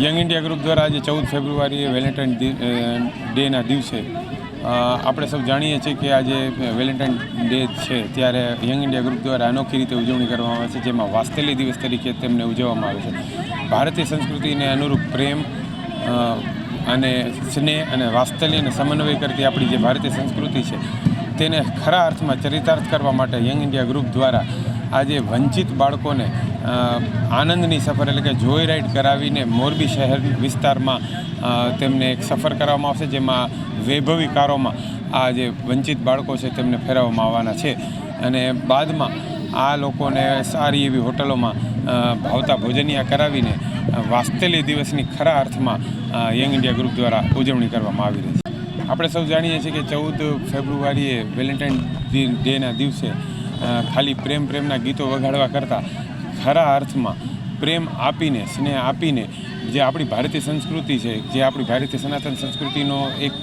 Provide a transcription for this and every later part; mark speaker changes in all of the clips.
Speaker 1: Young India group દ્વારા આજે ચૌદ ફેબ્રુઆરીએ વેલેન્ટાઇન ડેના દિવસે આપણે સૌ જાણીએ છીએ કે આજે વેલેન્ટાઇન ડે છે, ત્યારે યંગ ઇન્ડિયા ગ્રુપ દ્વારા અનોખી રીતે ઉજવણી કરવામાં આવે છે, જેમાં વાસ્તેલી દિવસ તરીકે તેમને ઉજવવામાં આવે છે. ભારતીય સંસ્કૃતિને અનુરૂપ પ્રેમ અને સ્નેહ અને વાસ્તલ્ય અને સમન્વય કરતી આપણી જે ભારતીય સંસ્કૃતિ છે, તેને ખરા અર્થમાં ચરિતાર્થ કરવા માટે યંગ ઇન્ડિયા ગ્રુપ દ્વારા આજે વંચિત બાળકોને આનંદની સફર એટલે કે જોઈ રાઈડ કરાવીને મોરબી શહેર વિસ્તારમાં તેમને એક સફર કરવામાં આવશે, જેમાં વૈભવી કારોમાં આ જે વંચિત બાળકો છે તેમને ફેરવવામાં આવવાના છે. અને બાદમાં આ લોકોને સારી એવી હોટલોમાં ભાવતા ભોજનિયા કરાવીને વાસ્તેલી દિવસની ખરા અર્થમાં યંગ ઇન્ડિયા ગ્રુપ દ્વારા ઉજવણી કરવામાં આવી રહી છે. આપણે સૌ જાણીએ છીએ કે ચૌદ ફેબ્રુઆરીએ વેલેન્ટાઇન ડેના દિવસે ખાલી પ્રેમ પ્રેમના ગીતો વગાડવા કરતાં ખરા અર્થમાં પ્રેમ આપીને, સ્નેહ આપીને જે આપણી ભારતીય સંસ્કૃતિ છે, જે આપણી ભારતીય સનાતન સંસ્કૃતિનો એક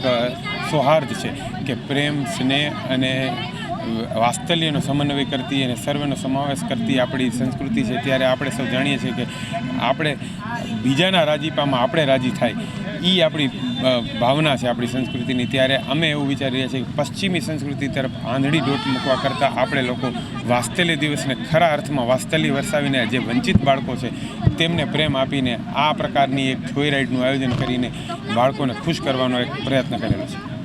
Speaker 1: સૌહાર્દ છે કે પ્રેમ, સ્નેહ અને વાસ્તલ્યનો સમન્વય કરતી અને સર્વનો સમાવેશ કરતી આપણી સંસ્કૃતિ છે, ત્યારે આપણે સૌ જાણીએ છીએ કે આપણે બીજાના રાજીપામાં આપણે રાજી થાય. એ આપણી ભાવના છે આપણી સંસ્કૃતિની. ત્યારે અમે એવું વિચારી રહ્યા છીએ કે પશ્ચિમી સંસ્કૃતિ તરફ આંધળી દોટ મૂકવા કરતાં આપણે લોકો વાસ્તલ્ય દિવસને ખરા અર્થમાં વાસ્તલ્ય વરસાવીને જે વંચિત બાળકો છે, તેમને પ્રેમ આપીને આ પ્રકારની એક જોઈ રાઇડનું આયોજન કરીને બાળકોને ખુશ કરવાનો એક પ્રયત્ન કરેલો છે.